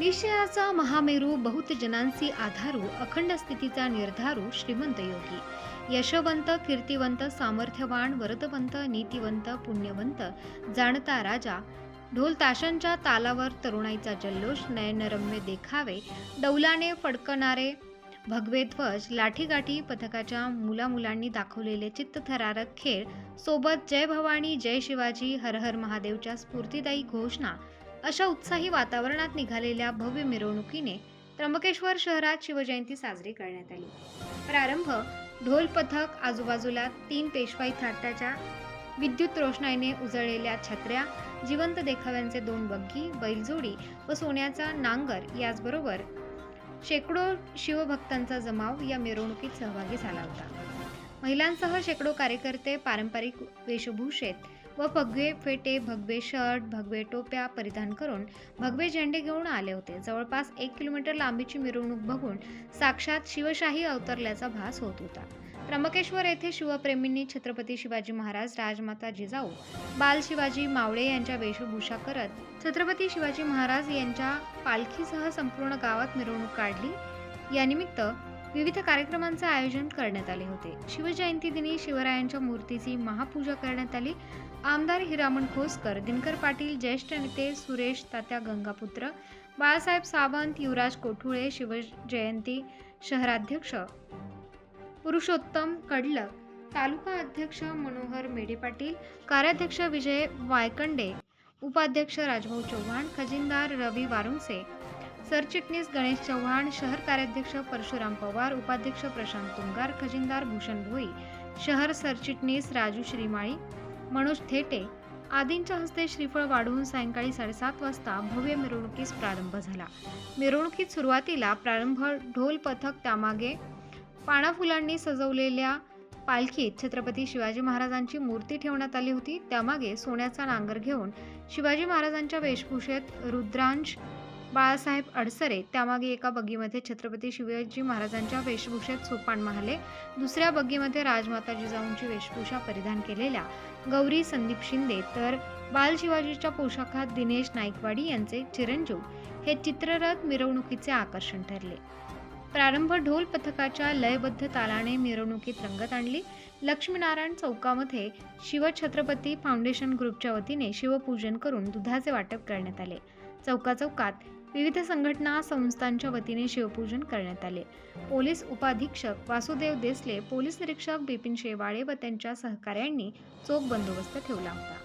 निश्चयाचा महामेरू बहुत जनांसी आधारू अखंड स्थितीचा निर्धारू श्रीमंत योगी. यशवंत कीर्तिवंत सामर्थ्यवान वरदवंत नीतिवंत पुण्यवंत जाणता राजा. ढोल ताशांच्या तालावर तरुणाईचा जल्लोष नयनरम्य देखावे. डौलाने फडकणारे भगवे ध्वज लाठीगाठी पथकाच्या मुलामुलांनी दाखवलेले चित्तथरारक खेळ. सोबत जय भवानी जय शिवाजी हर हर महादेवच्या स्फूर्तिदायी घोषणा. अशा उत्साही वातावरणात निघालेल्या भव्य मिरवणुकीने त्र्यंबकेश्वर शहरात शिवजयंती साजरी करण्यात आली. प्रारंभ ढोल पथक आजूबाजूला तीन पेशवाई थाटाच्या विद्युत रोषणाईने उजळलेल्या छत्र्या जिवंत देखाव्यांचे दोन बग्गी बैलजोडी व सोन्याचा नांगर याचबरोबर शेकडो शिवभक्तांचा जमाव या मिरवणुकीत सहभागी झाला होता. महिलांसह शेकडो कार्यकर्ते पारंपरिक वेशभूषेत व भगवे फेटे भगवे शर्ट भगवे टोप्या परिधान करून भगवे झेंडे घेऊन आले होते. जवळपास एक किलोमीटर लांबीची मिरवणूक बघून साक्षात शिवशाही अवतरल्याचा भास होत होता. त्र्यंबकेश्वर येथे शिवप्रेमींनी छत्रपती शिवाजी महाराज राजमाता जिजाऊ बाल शिवाजी मावळे यांच्या वेशभूषा करत छत्रपती शिवाजी महाराज यांच्या पालखीसह संपूर्ण गावात मिरवणूक काढली. यानिमित्त विविध कार्यक्रमांचे आयोजन करण्यात आले होते. शिवजयंती दिनी शिवरायांच्या मूर्तीची महापूजा करण्यात आली. आमदार हिरामण खोसकर दिनकर पाटील ज्येष्ठ नेते सुरेश तात्या गंगापुत्र बाळासाहेब सावंत युवराज कोठुळे शिवजयंती शहराध्यक्ष पुरुषोत्तम कडलक तालुका अध्यक्ष मनोहर मेढे पाटील कार्याध्यक्ष विजय वायकंडे उपाध्यक्ष राजभाऊ चव्हाण खजिनदार रवी वारुंसे सरचिटणीस गणेश चव्हाण शहर कार्याध्यक्ष परशुराम पवार उपाध्यक्ष प्रशांत तुंगार खजिनदार भूषण भोई शहर सरचिटणीस राजू श्रीमाळी मनोज थेटे आदींच्या हस्ते श्रीफळ वाढवून सायंकाळी साडेसात वाजता भव्य मिरवणुकीस प्रारंभ झाला. मिरवणुकीत सुरुवातीला प्रारंभ ढोल पथक त्यामागे पाना फुलांनी सजवलेल्या पालखीत छत्रपती शिवाजी महाराजांची मूर्ती ठेवण्यात आली होती. त्यामागे सोन्याचा नांगर घेऊन शिवाजी महाराजांच्या वेशभूषेत रुद्रांश बाळासाहेब अडसरे त्यामागे एका बग्गीमध्ये छत्रपती शिवाजी महाराजांच्या वेशभूषेत सोपान महाले दुसऱ्या बग्गीमध्ये राजमाता जिजाऊंची वेशभूषा परिधान केलेल्या गौरी संदीप शिंदे तर बाल शिवाजीच्या पोशाखात दिनेश नाईकवाडी यांचे चिरंजीव हे चित्ररथ मिरवणुकीचे आकर्षण ठरले. प्रारंभ ढोल पथकाच्या लयबद्ध तालाने मिरवणुकीत रंगत आणली. लक्ष्मीनारायण चौकामध्ये शिवछत्रपती फाउंडेशन ग्रुपच्या वतीने शिवपूजन करून दुधाचे वाटप करण्यात आले. चौका चौकात विविध संघटना संस्थांच्या वतीने शिवपूजन करण्यात आले. पोलीस उपाधीक्षक वासुदेव देसले पोलीस निरीक्षक बिपिन शेवाळे व त्यांच्या सहकाऱ्यांनी चोख बंदोबस्त ठेवला होता.